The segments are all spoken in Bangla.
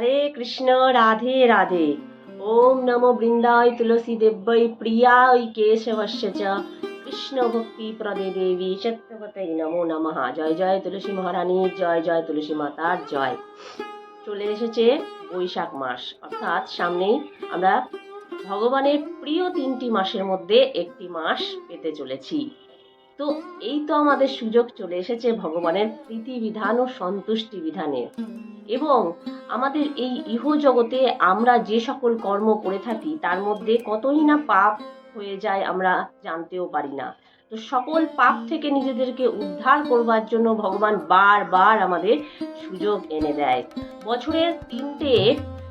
হরে কৃষ্ণ, রাধে রাধে। ওম নমো বৃন্দায় তুলসী দেব্যই প্রিয়ায় কেশবস্য চ। কৃষ্ণ ভক্তি প্রদে দেবী সত্যবতী নমো নমঃ। জয় জয় তুলসী মহারানী, জয় জয় তুলসী মাতার জয়। চলে এসেছে বৈশাখ মাস। অর্থাৎ সামনেই আমরা ভগবানের প্রিয় তিনটি মাসের মধ্যে একটি মাস পেতে চলেছি। তো এই তো আমাদের সুযোগ চলে এসেছে ভগবানের প্রীতি বিধান ও সন্তুষ্টি বিধানের এবং আমাদের এই ইহ জগতে আমরা যে সকল কর্ম করে থাকি, তার মধ্যে কতই না পাপ হয়ে যায় আমরা জানতেও পারি না। তো সকল পাপ থেকে নিজেদেরকে উদ্ধার করবার জন্য ভগবান বারবার আমাদের সুযোগ এনে দেয়। বছরের তিনটে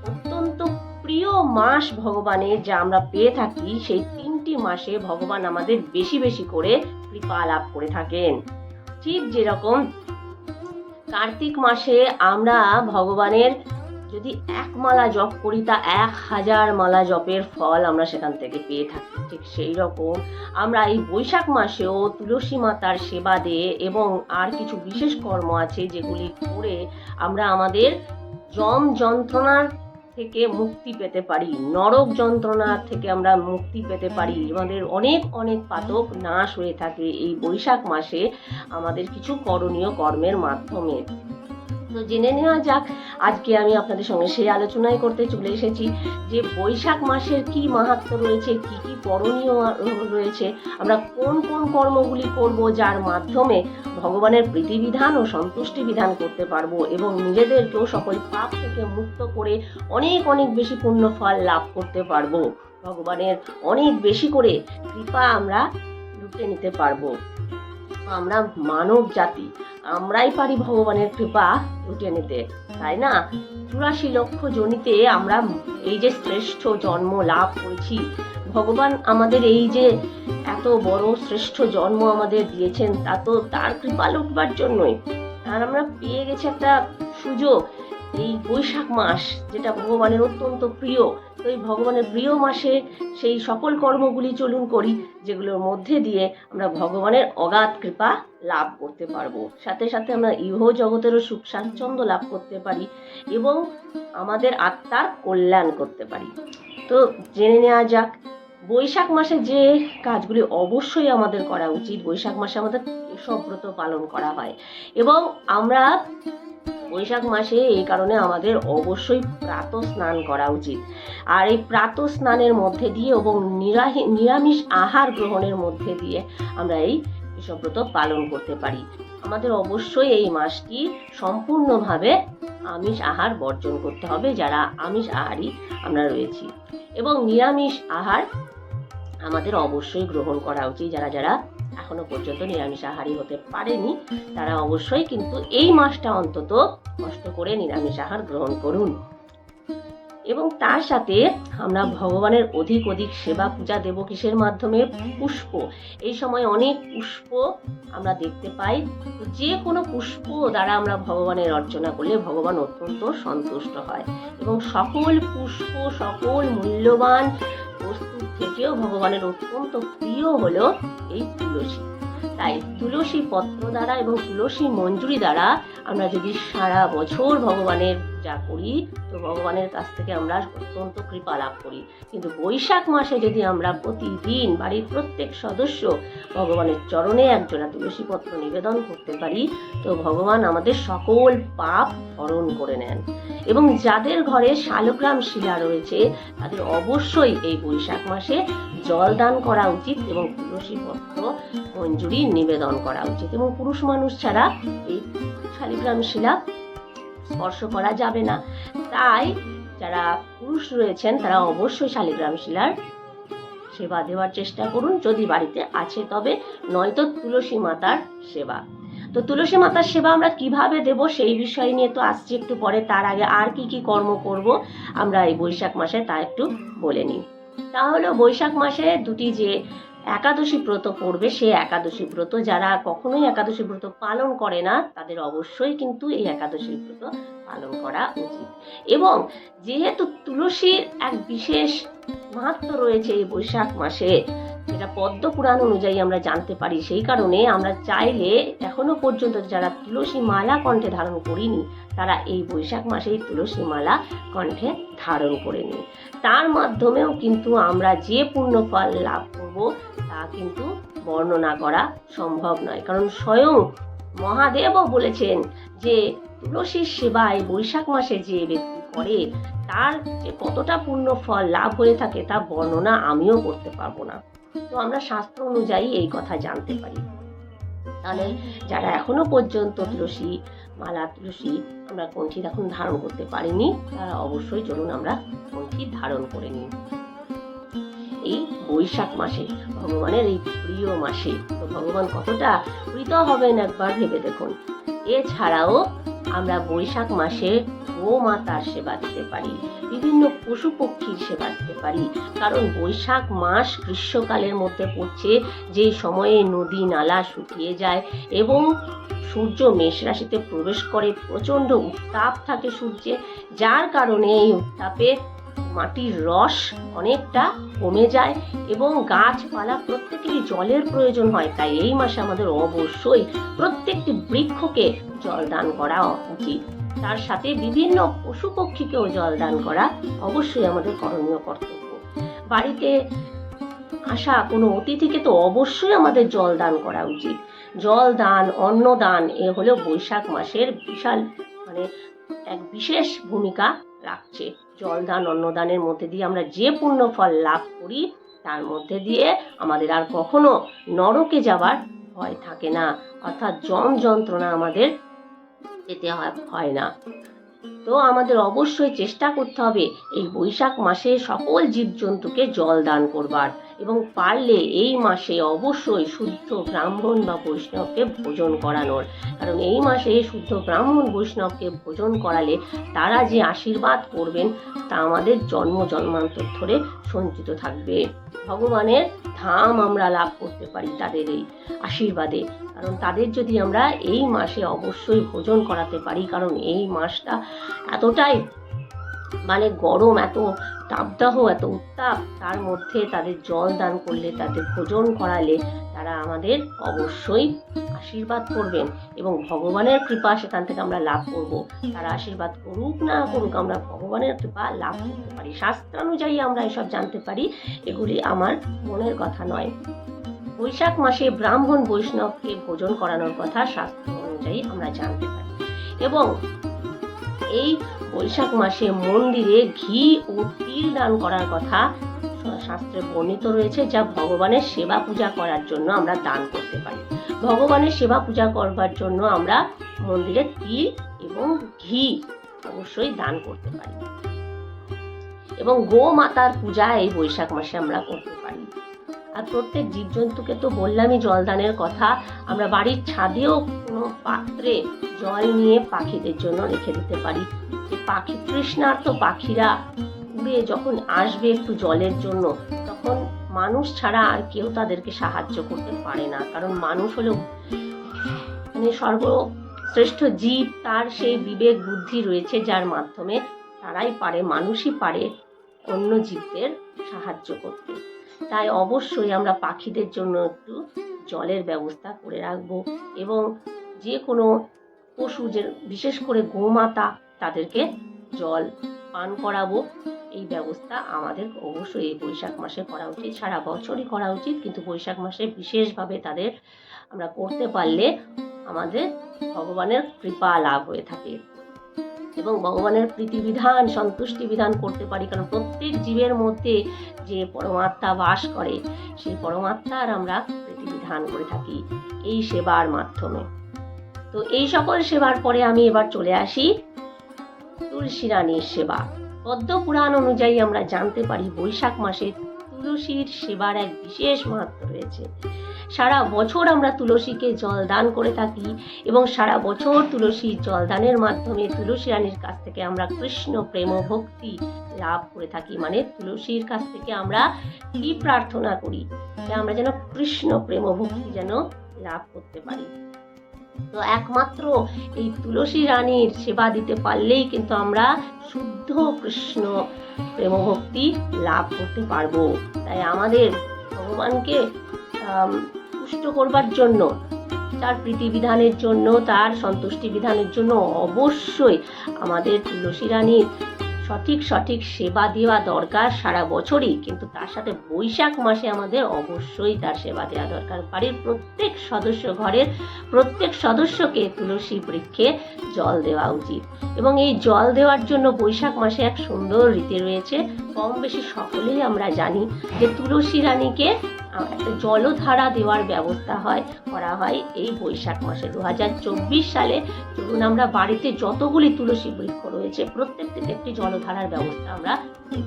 অত্যন্ত প্রিয় মাস ভগবানের যা আমরা পেয়ে থাকি, সেই তিনটি মাসে ভগবান আমাদের বেশি বেশি করে কৃপা লাভ করে থাকেন। ঠিক যেরকম কার্তিক মাসে আমরা ভগবানের যদি এক মালা জপ করি, তা এক হাজার মালা জপের ফল আমরা সেখান থেকে পেয়ে থাকি। ঠিক সেই রকম আমরা এই বৈশাখ মাসেও তুলসী মাতার সেবা দিয়ে এবং আর কিছু বিশেষ কর্ম আছে, যেগুলি করে আমরা আমাদের জম যন্ত্রণার থেকে মুক্তি পেতে পারি। নরক যন্ত্রণা থেকে আমরা মুক্তি পেতে পারি। আমাদের অনেক অনেক পাতক নাশ হয়ে থাকে এই বৈশাখ মাসে আমাদের কিছু করণীয় কর্মের মাধ্যমে। তো জেনে নেওয়া যাক। আজকে আমি আপনাদের সঙ্গে সেই আলোচনাই করতে চলে এসেছি যে বৈশাখ মাসের কি মাহাত্ম রয়েছে, কি কি করণীয় রয়েছে, আমরা কোন কোন কর্মগুলি করব যার মাধ্যমে ভগবানের প্রীতিবিধান ও সন্তুষ্টি বিধান করতে পারব এবং নিজেদেরকেও সকল পাপ থেকে মুক্ত করে অনেক অনেক বেশি পূর্ণ ফল লাভ করতে পারব। ভগবানের অনেক বেশি করে কৃপা আমরা লুটে নিতে পারব। আমরা মানব জাতি, আমরাই পারি ভগবানের কৃপা লুটে নিতে, তাই না? চুরাশি লক্ষ জনিতে আমরা এই যে শ্রেষ্ঠ জন্ম লাভ করেছি, ভগবান আমাদের এই যে এত বড় শ্রেষ্ঠ জন্ম আমাদের দিয়েছেন, তা তো তার কৃপা লুটবার জন্যই। আর আমরা পেয়ে গেছি একটা সুযোগ, এই বৈশাখ মাস, যেটা ভগবানের অত্যন্ত প্রিয়। তো এই ভগবানের প্রিয় মাসে সেই সকল কর্মগুলি চলুন করি, যেগুলোর মধ্যে দিয়ে আমরা ভগবানের অগাধ কৃপা লাভ করতে পারব। সাথে সাথে আমরা ইহ জগতেরও সুখ স্বাচ্ছন্দ্য লাভ করতে পারি এবং আমাদের আত্মার কল্যাণ করতে পারি। তো জেনে নেওয়া যাক, বৈশাখ মাসে যে কাজগুলি অবশ্যই আমাদের করা উচিত, বৈশাখ মাসে আমাদের কেশব ব্রত পালন করা হয় এবং আমরা বৈশাখ মাসে এই কারণে আমাদের অবশ্যই প্রাত স্নান করা উচিত। আর এই প্রাত স্নানের মধ্যে দিয়ে এবং নিরামিষ আহার গ্রহণের মধ্যে দিয়ে আমরা এই কেশব্রত পালন করতে পারি। আমাদের অবশ্যই এই মাসটি সম্পূর্ণভাবে আমিষ আহার বর্জন করতে হবে, যারা আমিষ আহারই আমরা রয়েছি। এবং নিরামিষ আহার আমাদের অবশ্যই গ্রহণ করা উচিত। যারা যারা এখনও পর্যন্ত নিরামিষ আহারী হতে পারেনি, তারা অবশ্যই কিন্তু এই মাসটা অন্তত কষ্ট করে নিরামিষ আহার গ্রহণ করুন। এবং তার সাথে আমরা ভগবানের অধিক অধিক সেবা পূজা দেব কিসের মাধ্যমে? পুষ্প। এই সময় অনেক পুষ্প আমরা দেখতে পাই। যে কোনো পুষ্প দ্বারা আমরা ভগবানের অর্চনা করলে ভগবান অত্যন্ত সন্তুষ্ট হয়। এবং সকল পুষ্প, সকল মূল্যবান থেকেও ভগবানের অত্যন্ত প্রিয় হলো এই তুলসী। তাই তুলসী পত্র দ্বারা এবং তুলসী মঞ্জুরি দ্বারা আমরা যদি সারা বছর ভগবানের যা করি, তো ভগবানের কাছ থেকে আমরা অত্যন্ত কৃপা লাভ করি। কিন্তু বৈশাখ মাসে যদি আমরা প্রতিদিন বাড়ির প্রত্যেক সদস্য ভগবানের চরণে একজোড়া তুলসী পত্র নিবেদন করতে পারি, তো ভগবান আমাদের সকল পাপ হরণ করে নেন। এবং যাদের ঘরে শালগ্রাম শিলা রয়েছে, তাদের অবশ্যই এই বৈশাখ মাসে জল দান করা উচিত এবং তুলসী পত্র মঞ্জুরি নিবেদন করা উচিত এবং পুরুষ মানুষ ছাড়া এই শালিগ্রাম শিলা স্পর্শ করা যাবে না। তাই যারা পুরুষ রয়েছেন, তারা অবশ্যই শালিগ্রাম শিলার সেবা দেওয়ার চেষ্টা করুন, যদি বাড়িতে আছে তবে। নয়তো তুলসী মাতার সেবা। তো তুলসী মাতার সেবা আমরা কীভাবে দেব সেই বিষয় নিয়ে তো আসছি একটু পরে। তার আগে আর কি কি কর্ম করব আমরা এই বৈশাখ মাসে তা একটু বলে নিই। তাহলে বৈশাখ মাসে দুটি যে একাদশী ব্রত পড়বে সে একাদশী ব্রত। যারা কখনোই একাদশী ব্রত পালন করে না, তাদের অবশ্যই কিন্তু এই একাদশী ব্রত পালন করা উচিত। এবং যেহেতু তুলসীর এক বিশেষ মাহাত্ম রয়েছে এই বৈশাখ মাসে যেটা পদ্ম পুরাণ অনুযায়ী আমরা জানতে পারি। সেই কারণে আমরা চাইলে এখনও পর্যন্ত যারা তুলসী মালা কণ্ঠে ধারণ করিনি, তারা এই বৈশাখ মাসেই তুলসী মালা কণ্ঠে ধারণ করে নিই তার মাধ্যমেও কিন্তু আমরা যে পুণ্য ফল লাভ করব, তা কিন্তু বর্ণনা করা সম্ভব নয়। কারণ স্বয়ং মহাদেবও বলেছেন যে, তুলসীর সেবায় বৈশাখ মাসে যে ব্যক্তি করে, তার যে কতটা পুণ্য ফল লাভ হয়ে থাকে তা বর্ণনা আমিও করতে পারব না। তো আমরা শাস্ত্র অনুযায়ী এই কথা জানতে পারি। তাহলে যারা এখনও পর্যন্ত তুলসী মালা তুলসী আমরা কণ্ঠি এখন ধারণ করতে পারিনি তারা অবশ্যই চলুন আমরা কণ্ঠি ধারণ করে নিই। এই বৈশাখ মাসে ভগবানের এই প্রিয় মাসে তো ভগবান কতটা প্রীত হবেন একবার ভেবে দেখুন। এছাড়াও আমরা বৈশাখ মাসে গোমাতার সেবা দিতে পারি, বিভিন্ন পশু পক্ষীর সেবা দিতে পারি। কারণ বৈশাখ মাস গ্রীষ্মকালের মধ্যে পড়ছে, যে সময়ে নদী নালা শুকিয়ে যায় এবং সূর্য মেষ রাশিতে প্রবেশ করে প্রচণ্ড উত্তাপ থাকে সূর্যে, যার কারণে এই উত্তাপে মাটির রস অনেকটা কমে যায় এবং গাছপালা প্রত্যেকেরই জলের প্রয়োজন হয়, তাই এই মাসে আমাদের অবশ্যই প্রত্যেকটি বৃক্ষকে জল দান করা উচিত। তার সাথে বিভিন্ন পশু পক্ষীকেও জল দান করা অবশ্যই আমাদের করণীয় কর্তব্য। বাড়িতে আসা কোনো অতিথিকে তো অবশ্যই আমাদের জল দান করা উচিত। জল দান, অন্ন দান, এ হলো বৈশাখ মাসের বিশাল মানে এক বিশেষ ভূমিকা রাখছে। জলদান অন্নদানের মধ্যে দিয়ে আমরা যে পূর্ণ ফল লাভ করি, তার মধ্যে দিয়ে আমাদের আর কখনো নরকে যাবার ভয় থাকে না। অর্থাৎ জম যন্ত্রণা আমাদের পেতে হয় হয় না। তো আমাদের অবশ্যই চেষ্টা করতে হবে এই বৈশাখ মাসে সকল জীবজন্তুকে জল দান করবার। এবং পারলে এই মাসে অবশ্যই শুদ্ধ ব্রাহ্মণ বা বৈষ্ণবকে ভোজন করানোর। কারণ এই মাসে শুদ্ধ ব্রাহ্মণ, বৈষ্ণবকে ভোজন করালে তারা যে আশীর্বাদ করবেন, তা আমাদের জন্ম, জন্মান্তর ধরে সঞ্চিত থাকবে। ভগবানের ধাম আমরা লাভ করতে পারি তাদের এই আশীর্বাদে। কারণ তাদের যদি আমরা এই মাসে অবশ্যই ভোজন করাতে পারি, কারণ এই মাসটা এতটাই মানে গরম, এত তাপদাহ এত উত্তাপ, তার মধ্যে তাদের জল দান করলে তাদের ভোজন করালে তারা আমাদের অবশ্যই আশীর্বাদ করবেন এবং ভগবানের কৃপা সেখান থেকে আমরা লাভ করব। তারা আশীর্বাদ করুক না করুক, আমরা ভগবানের কৃপা লাভ করতে পারি। শাস্ত্রানুযায়ী আমরা এসব জানতে পারি, এগুলি আমার মনের কথা নয়। বৈশাখ মাসে ব্রাহ্মণ বৈষ্ণবকে ভোজন করানোর কথা শাস্ত্র অনুযায়ী আমরা জানতে পারি। এবং এই বৈশাখ মাসে মন্দিরে ঘি ও তিল দান করার কথা শাস্ত্রে বর্ণিত রয়েছে, যা ভগবানের সেবা পূজা করার জন্য আমরা দান করতে পারি। ভগবানের সেবা পূজা করবার জন্য আমরা মন্দিরে তিল এবং ঘি অবশ্যই দান করতে পারি। এবং গো মাতার পূজা এই বৈশাখ মাসে আমরা করতে পারি। আর প্রত্যেক জীবজন্তুকে তো বললামই জলদানের কথা, আমরা বাড়ির ছাদেও কোনো পাত্রে জল নিয়ে পাখিদের জন্য রেখে দিতে পারি। পাখি তৃষ্ণার্ত পাখিরা উড়ে যখন আসবে একটু জলের জন্য, তখন মানুষ ছাড়া আর কেউ তাদেরকে সাহায্য করতে পারে না। কারণ মানুষ হলো মানে সর্বশ্রেষ্ঠ জীব, তার সেই বিবেক বুদ্ধি রয়েছে যার মাধ্যমে তারাই পারে, মানুষই পারে অন্য জীবদের সাহায্য করতে। তাই অবশ্যই আমরা পাখিদের জন্য একটু জলের ব্যবস্থা করে রাখব এবং যে কোনো পশু যে, বিশেষ করে গোমাতা, তাদেরকে জল পান করাবো। এই ব্যবস্থা আমাদের অবশ্যই এই বৈশাখ মাসে করা উচিত। সারা বছরই করা উচিত, কিন্তু বৈশাখ মাসে বিশেষভাবে তাদের আমরা করতে পারলে আমাদের ভগবানের কৃপা লাভ হয়ে থাকে। এবং ভগবানের প্রীতিবিধান সন্তুষ্টি বিধান করতে পারি। কারণ প্রত্যেক জীবের মধ্যে যে পরমাত্মা বাস করে, সেই পরমাত্মার আমরা প্রীতিবিধান করে থাকি এই সেবার মাধ্যমে। তো এই সকল সেবার পরে আমি এবার চলে আসি তুলসী রানীর সেবা। পদ্ম পুরাণ অনুযায়ী আমরা জানতে পারি বৈশাখ মাসে তুলসীর সেবার এক বিশেষ মাহাত্ম রয়েছে। সারা বছর আমরা তুলসীকে জল দান করে থাকি এবং সারা বছর তুলসীর জলদানের মাধ্যমে তুলসী রানীর কাছ থেকে আমরা কৃষ্ণ প্রেম ভক্তি লাভ করে থাকি। মানে তুলসীর কাছ থেকে আমরা কি প্রার্থনা করি যে আমরা যেন কৃষ্ণ প্রেম ভক্তি যেন লাভ করতে পারি। তো একমাত্র এই তুলসী রানীর সেবা দিতে পারলেই কিন্তু আমরা শুদ্ধ কৃষ্ণ প্রেম ভক্তি লাভ করতে পারব। তাই আমাদের ভগবানকে তুষ্ট করবার জন্য তার প্রীতি বিধানের জন্য, তার সন্তুষ্টি বিধানের জন্য অবশ্যই আমাদের তুলসী রানীর সঠিক সঠিক সেবা দেওয়া দরকার সারা বছরই। কিন্তু তার সাথে বৈশাখ মাসে আমাদের অবশ্যই তার সেবা দেওয়া দরকার। বাড়ির প্রত্যেক সদস্য ঘরের প্রত্যেক সদস্যকে তুলসী বৃক্ষে জল দেওয়া উচিত। এবং এই জল দেওয়ার জন্য বৈশাখ মাসে এক সুন্দর রীতি রয়েছে। কম বেশি সকলেই আমরা জানি যে তুলসী রানীকে একটা জলধারা দেওয়ার ব্যবস্থা হয়, করা হয় এই বৈশাখ মাসে দু হাজার চব্বিশ সালে ধরুন আমরা বাড়িতে যতগুলি তুলসী বৃক্ষ রয়েছে, প্রত্যেকটিতে একটি জলধারার ব্যবস্থা আমরা করি।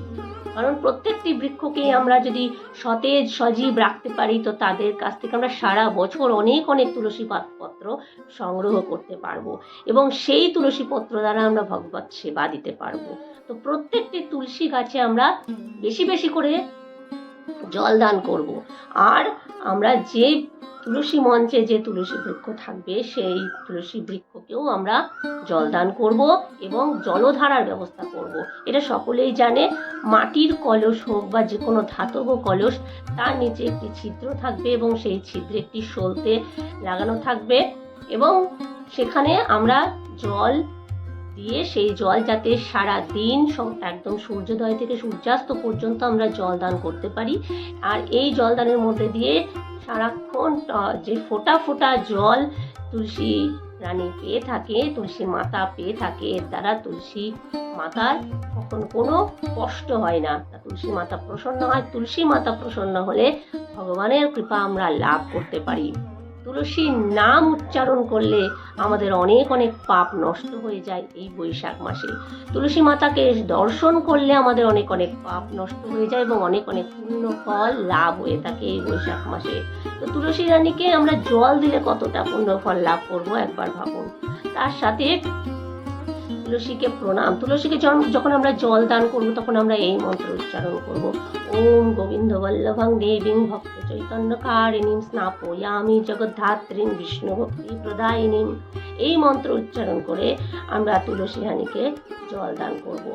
কারণ প্রত্যেকটি বৃক্ষকেই আমরা যদি সতেজ, সজীব রাখতে পারি, তো তাদের কাছ থেকে আমরা সারা বছর অনেক অনেক তুলসী পাত- পত্র সংগ্রহ করতে পারব এবং সেই তুলসী পত্র দ্বারা আমরা ভগবত সেবা দিতে পারব তো প্রত্যেকটি তুলসী গাছে আমরা বেশি বেশি করে জল দান করব। আর আমরা যে তুলসী মঞ্চে যে তুলসী বৃক্ষ থাকবে, সেই তুলসী বৃক্ষকেও আমরা জলদান করব এবং জলধারার ব্যবস্থা করব। এটা সকলেই জানে, মাটির কলস হোক বা যে কোনো ধাতব কলস, তার নিচে একটি ছিদ্র থাকবে এবং সেই ছিদ্রে একটি সলতে লাগানো থাকবে এবং সেখানে আমরা জল দিয়ে সেই জল যাতে সারা দিন একদম সূর্যোদয় থেকে সূর্যাস্ত পর্যন্ত আমরা জল দান করতে পারি। আর এই জলদানের মধ্যে দিয়ে সারাক্ষণ যে ফোটা ফোটা জল তুলসী রানী পেয়ে থাকে, তুলসী মাতা পেয়ে থাকে, এর দ্বারা তুলসী মাতার কখন কোনো কষ্ট হয় না। তুলসী মাতা প্রসন্ন হয়, তুলসী মাতা প্রসন্ন হলে ভগবানের কৃপা আমরা লাভ করতে পারি। তুলসীর নাম উচ্চারণ করলে আমাদের অনেক অনেক পাপ নষ্ট হয়ে যায় এই বৈশাখ মাসে। তুলসী মাতাকে দর্শন করলে আমাদের অনেক অনেক পাপ নষ্ট হয়ে যায় এবং অনেক অনেক পূর্ণ ফল লাভ হয়ে থাকে এই বৈশাখ মাসে। তো তুলসী রানীকে আমরা জল দিলে কতটা পূর্ণ ফল লাভ করব একবার ভাবুন। তার সাথে তুলসীকে প্রণাম। তুলসীকে যখন আমরা জল দান করব, তখন আমরা এই মন্ত্র উচ্চারণ করব। ওম গোবিন্দ বল্লভং দেবীং ভক্ত চৈতন্য কারিণীম স্নাপয়ামি জগদ্ধাত্রীং বিষ্ণু ভক্তি প্রদায়িনীম এই মন্ত্র উচ্চারণ করে আমরা তুলসী রানীকে জল দান করব।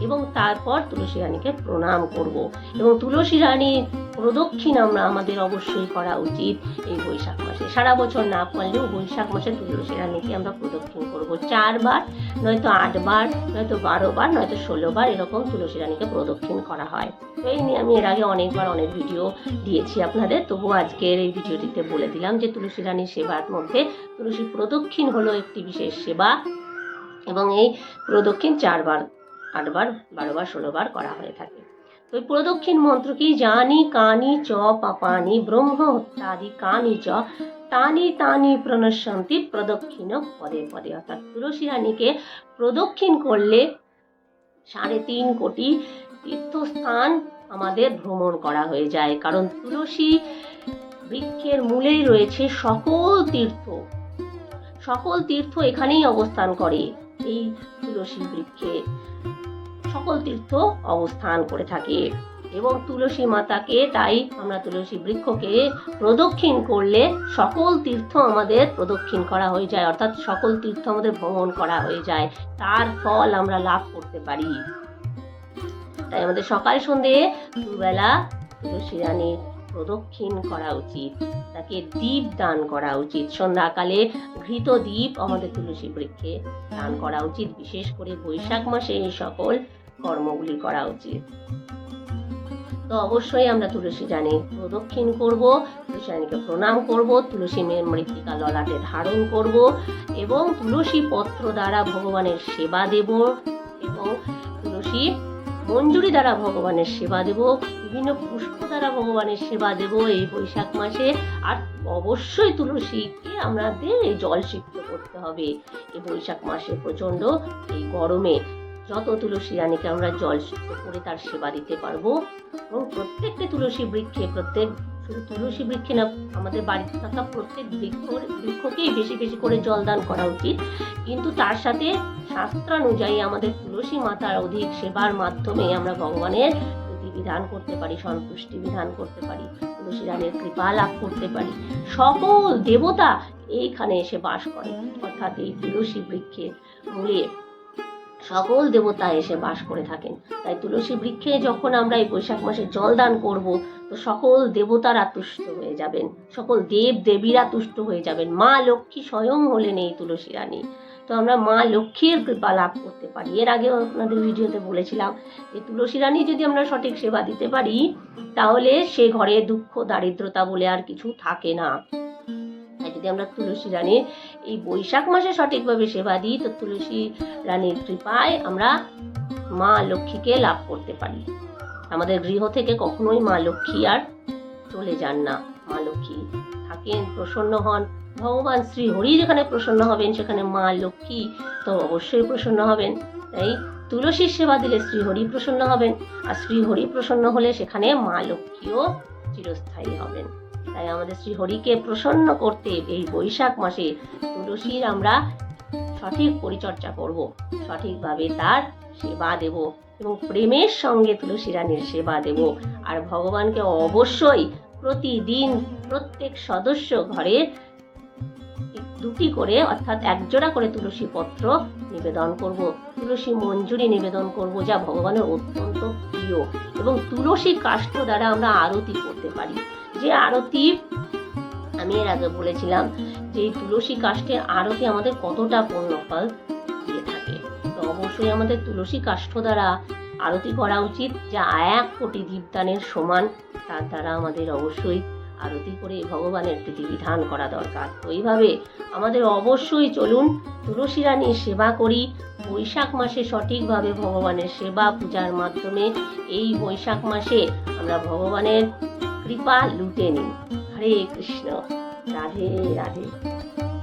এবং তারপর তুলসী রানীকে প্রণাম করব। এবং তুলসী রানীর প্রদক্ষিণ আমরা আমাদের অবশ্যই করা উচিত এই বৈশাখ মাসে। সারা বছর না পারলেও বৈশাখ মাসে তুলসী রানীকে আমরা প্রদক্ষিণ করব। চারবার, নয়তো আটবার, নয়তো বারোবার, নয়তো ষোলোবার এরকম তুলসী রানীকে প্রদক্ষিণ করা হয়। তো এই নিয়ে আমি এর আগে অনেকবার অনেক ভিডিও দিয়েছি আপনাদের। তবু আজকের এই ভিডিওটিতে বলে দিলাম যে তুলসী রানীর সেবার মধ্যে তুলসী প্রদক্ষিণ হলো একটি বিশেষ সেবা এবং এই প্রদক্ষিণ চারবার আটবার, বারোবার, ষোলোবার করা হয়ে থাকে। তো প্রদক্ষিণ মন্ত্র কি? জানি, কানি, চ, পাপানি, ব্রহ্ম হত্যাদি কানি, চ, তানি তানি প্রণশন্তি প্রদক্ষিণ, পদে পদে। অর্থাৎ তুলসী রানীকে প্রদক্ষিণ করলে সাড়ে তিন কোটি তীর্থস্থান আমাদের ভ্রমণ করা হয়ে যায়। কারণ তুলসী বৃক্ষের মূলেই রয়েছে সকল তীর্থ। সকল তীর্থ এখানেই অবস্থান করে। এই তুলসী বৃক্ষে সকল তীর্থ অবস্থান করে থাকে। এবং তুলসী মাতাকে, তাই আমরা তুলসী বৃক্ষকে প্রদক্ষিণ করলে সকল তীর্থ আমাদের প্রদক্ষিণ করা হয়ে যায়, অর্থাৎ সকল তীর্থ আমাদের ভ্রমণ করা হয়ে যায়। তার ফল আমরা লাভ করতে পারি। তাই আমাদের সকাল সন্ধে দুবেলা তুলসী রানীর প্রদক্ষিণ করা উচিত, তাকে দীপ দান করা উচিত। সন্ধ্যাকালে ঘৃত দ্বীপ আমাদের তুলসী বৃক্ষে দান করা উচিত, বিশেষ করে বৈশাখ মাসে এই সকল কর্মগুলি করা উচিত। তো অবশ্যই আমরা তুলসী জানি প্রদক্ষিণ করব, তুলসী রানীকে প্রণাম করব, তুলসী মেয়ের মৃত্তিকা ললাটে ধারণ করব এবং তুলসী পত্র দ্বারা ভগবানের সেবা দেব এবং তুলসী মঞ্জুরি দ্বারা ভগবানের সেবা দেব, বিভিন্ন পুষ্প দ্বারা ভগবানের সেবা দেব। এই বৈশাখ মাসে আর অবশ্যই তুলসীকে আমাদের এই জল সিদ্ধ করতে হবে। এই বৈশাখ মাসে প্রচণ্ড এই গরমে যত তুলসী রানীকে আমরা জল সিদ্ধ করে তার সেবা দিতে পারব এবং প্রত্যেকটি তুলসী বৃক্ষে প্রত্যেক শুধু তুলসী বৃক্ষে না, আমাদের বাড়িতে থাকা প্রত্যেক বৃক্ষ বৃক্ষকেই বেশি বেশি করে জল দান করা উচিত। কিন্তু তার সাথে শাস্ত্রানুযায়ী আমাদের তুলসী মাতার অধিক সেবার মাধ্যমে আমরা ভগবানের বিধান করতে পারি, সন্তুষ্টি বিধান করতে পারি, তুলসী রানের কৃপা লাভ করতে পারি। সকল দেবতা এইখানে এসে বাস করে। অর্থাৎ এই তুলসী বৃক্ষের মূলে সকল দেবতা এসে বাস করে থাকেন। তাই তুলসী বৃক্ষে যখন আমরা এই বৈশাখ মাসে জল দান করব, তো সকল দেবতারা তুষ্ট হয়ে যাবেন। সকল দেব দেবীরা তুষ্ট হয়ে যাবেন। মা লক্ষ্মী স্বয়ং হলেন এই তুলসী রানী। তো আমরা মা লক্ষ্মীর কৃপা লাভ করতে পারি। এর আগেও আপনাদের ভিডিওতে বলেছিলাম যে তুলসী রানী যদি আমরা সঠিক সেবা দিতে পারি, তাহলে সে ঘরে দুঃখ, দারিদ্রতা বলে আর কিছু থাকে না। যদি আমরা তুলসী রানীর এই বৈশাখ মাসে সঠিকভাবে সেবা দিই, তো তুলসী রানীর কৃপায় আমরা মা লক্ষ্মীকে লাভ করতে পারি। আমাদের গৃহ থেকে কখনোই মা লক্ষ্মী আর চলে যান না। মা লক্ষ্মী থাকেন, প্রসন্ন হন। ভগবান শ্রী হরি যেখানে প্রসন্ন হবেন, সেখানে মা লক্ষ্মী তো অবশ্যই প্রসন্ন হবেন। তাই তুলসীর সেবা দিলে শ্রীহরি প্রসন্ন হবেন। আর শ্রীহরি প্রসন্ন হলে সেখানে মা লক্ষ্মীও চিরস্থায়ী হবেন। তাই আমাদের শ্রী হরিকে প্রসন্ন করতে এই বৈশাখ মাসে তুলসীর আমরা সঠিক পরিচর্যা করব। সঠিকভাবে তার সেবা দেব এবং প্রেমের সঙ্গে তুলসী রানীর সেবা দেব। আর ভগবানকে অবশ্যই প্রতিদিন প্রত্যেক সদস্য ঘরে দুটি করে অর্থাৎ একজোড়া করে তুলসী পত্র নিবেদন করব। তুলসী মঞ্জুরি নিবেদন করব যা ভগবানের অত্যন্ত প্রিয় এবং তুলসী কাষ্ঠ দ্বারা আমরা আরতি করতে পারি। যে আরতি, আমি এর আগে বলেছিলাম যে এই তুলসী কাষ্ঠের আরতি আমাদের কতটা পুণ্যফল দিয়ে থাকে। তো অবশ্যই আমাদের তুলসী কাষ্ঠ দ্বারা আরতি করা উচিত, যা এক কোটি দীপদানের সমান, তার দ্বারা আমাদের অবশ্যই আরতি করে ভগবানের বিধান করা দরকার। তো এইভাবে আমাদের অবশ্যই চলুন তুলসী রানীর সেবা করি। বৈশাখ মাসে সঠিকভাবে ভগবানের সেবা পূজার মাধ্যমে এই বৈশাখ মাসে আমরা ভগবানের কৃপা লুটে নিন। হরে কৃষ্ণ। রাধে রাধে।